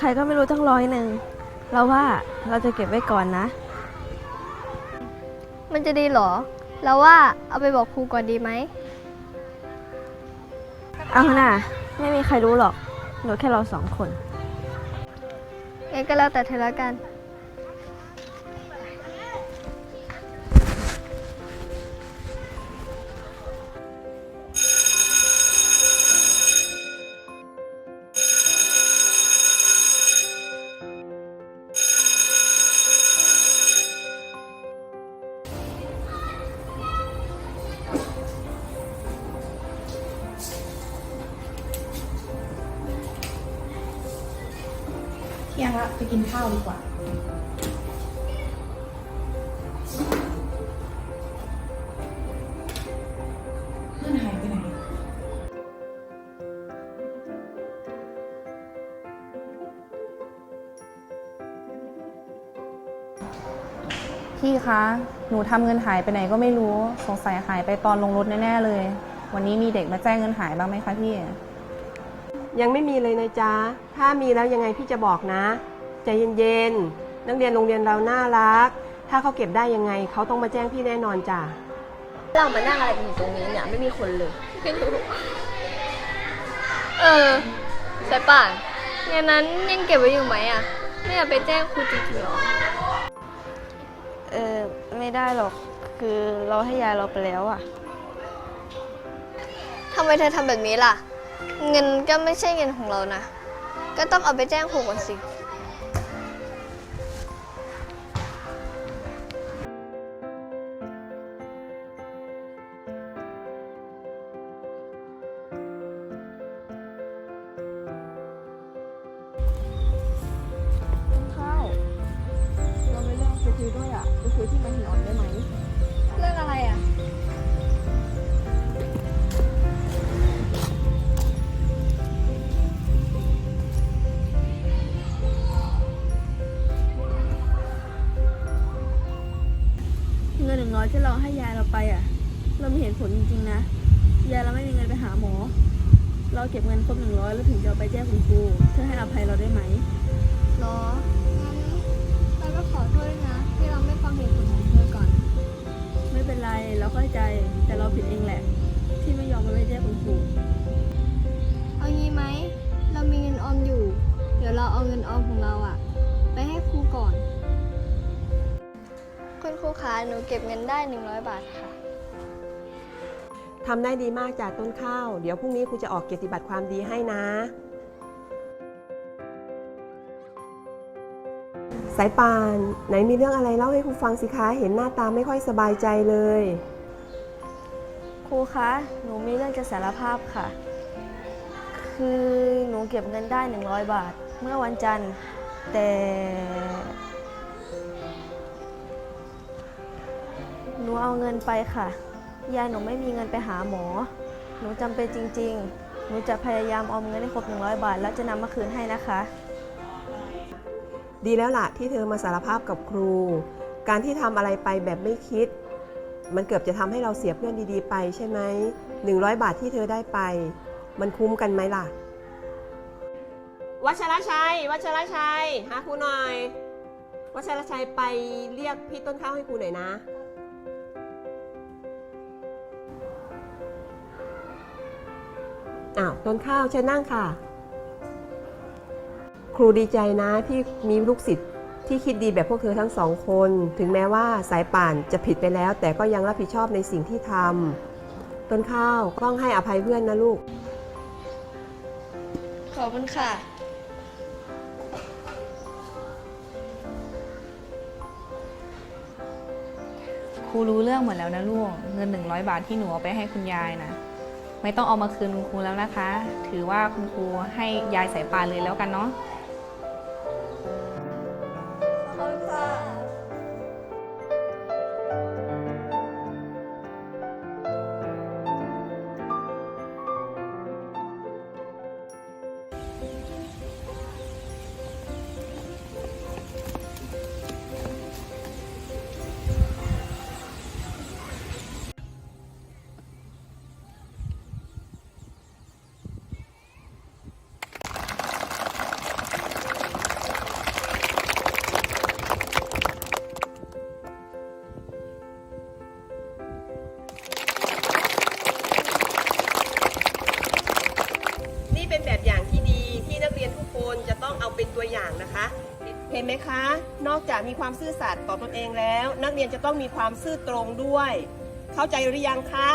ใครก็ไม่รู้ตั้งร้อยหนึ่งเราว่าเราจะเก็บไว้ก่อนนะ มันจะดีเหรอ แล้วว่าเอาไปบอกครูก่อนดีไหม เอาน่ะ ไม่มีใครรู้หรอกเหลือแค่เราสองคนงั้นก็แล้วแต่เธอแล้วกัน ยงละไปกินข้าวดีกว่าเพื่อนหายไปไหนพี่คะ หนูทำเงินหายไปไหนก็ไม่รู้ สงสัยหายไปตอนลงรถแน่ ๆ เลย วันนี้มีเด็กมาแจ้งเงินหายบ้างไหมคะพี่ ยังไม่มีเลยนะจ๊ะ ถ้ามีแล้วยังไงพี่จะบอกนะ ใจเย็นๆ นักเรียนโรงเรียนเราน่ารัก ถ้าเขาเก็บได้ยังไงเขาต้องมาแจ้งพี่แน่นอนจ้ะ เรามานั่งอะไรกันอยู่ตรงนี้เนี่ยไม่มีคนเลย เออสายป่านงั้นนั้นยังเก็บไว้อยู่ไหมอะ ไม่อยากไปแจ้งครูจริงๆหรอ เออไม่ได้หรอกคือเราให้ยายเราไปแล้วอะทำไมเธอทำแบบนี้ล่ะ เงินก็ไม่ใช่เงินของเรานะ ก็ต้องเอาไปแจ้งครูก่อนสิ ข้าว เราไม่เรื่องคุยด้วยอะไปคุยที่มันหินอ่อนได้ไหม เรื่องอะไร เงินหนึ่งร้อยที่เราให้ยายเราไปอะเราไม่เห็นผลจริงๆนะยายเราไม่มีเงินไปหาหมอ เราเก็บเงินครบหนึ่งร้อยแล้วถึงจะเอาไปแจ้งคุณครูเธอให้อภัยเราได้ไหมหรองั้นเราก็ขอโทษด้วยนะ ที่เราไม่ฟังเหตุผลของเธอก่อน ไม่เป็นไรเราเข้าใจแต่เราผิดเองแหละ ที่ไม่ยอมไปแจ้งคุณครูเอางี้ไหมเรามีเงินออมอยู่ เดี๋ยวเราเอาเงินออมของเราอะไปให้ครูก่อน คุณครูคะหนูเก็บเงินได้ 100 บาทค่ะ ทำได้ดีมากจ้ะต้นข้าว เดี๋ยวพรุ่งนี้ครูจะออกเกียรติบัตรความดีให้นะ สายป่าน ไหนมีเรื่องอะไรเล่าให้ครูฟังสิคะ เห็นหน้าตาไม่ค่อยสบายใจเลย ครูคะ หนูมีเรื่องจะสารภาพค่ะ คือหนูเก็บเงินได้ 100 บาท เมื่อวันจันทร์ แต่ หนูเอาเงินไปค่ะ ยายหนูไม่มีเงินไปหาหมอ หนูจำเป็นจริง ๆ หนูจะพยายามออมเงินให้ครบ 100 บาท แล้วจะนำมาคืนให้นะคะ ดีแล้วล่ะที่เธอมาสารภาพกับครู การที่ทำอะไรไปแบบไม่คิด มันเกือบจะทำให้เราเสียเพื่อนดีๆ ไปใช่ไหม100 บาทที่เธอได้ไป มันคุ้มกันไหมล่ะ วัชรชัย วัชรชัยหาครูหน่อย วัชรชัยไปเรียกพี่ต้นข้าวให้ครูหน่อยนะ อ้าวต้นข้าวเชิญนั่งค่ะ ครูดีใจนะที่มีลูกศิษย์ที่คิดดีแบบพวกเธอทั้งสองคน ถึงแม้ว่าสายป่านจะผิดไปแล้ว แต่ก็ยังรับผิดชอบในสิ่งที่ทำต้นข้าวต้องให้อภัยเพื่อนนะลูก ขอบคุณค่ะ ครูรู้เรื่องหมดแล้วนะลูก เงิน 100 บาทที่หนูเอาไปให้คุณยายนะ ไม่ต้องเอามาคืนคุณครูแล้วนะคะ ถือว่าคุณครูให้ยายสายปานเลยแล้วกันเนาะ เป็นตัวอย่างนะคะ เห็นไหมคะ นอกจากมีความซื่อสัตย์ต่อตนเองแล้ว นักเรียนจะต้องมีความซื่อตรงด้วย เข้าใจหรือยังคะ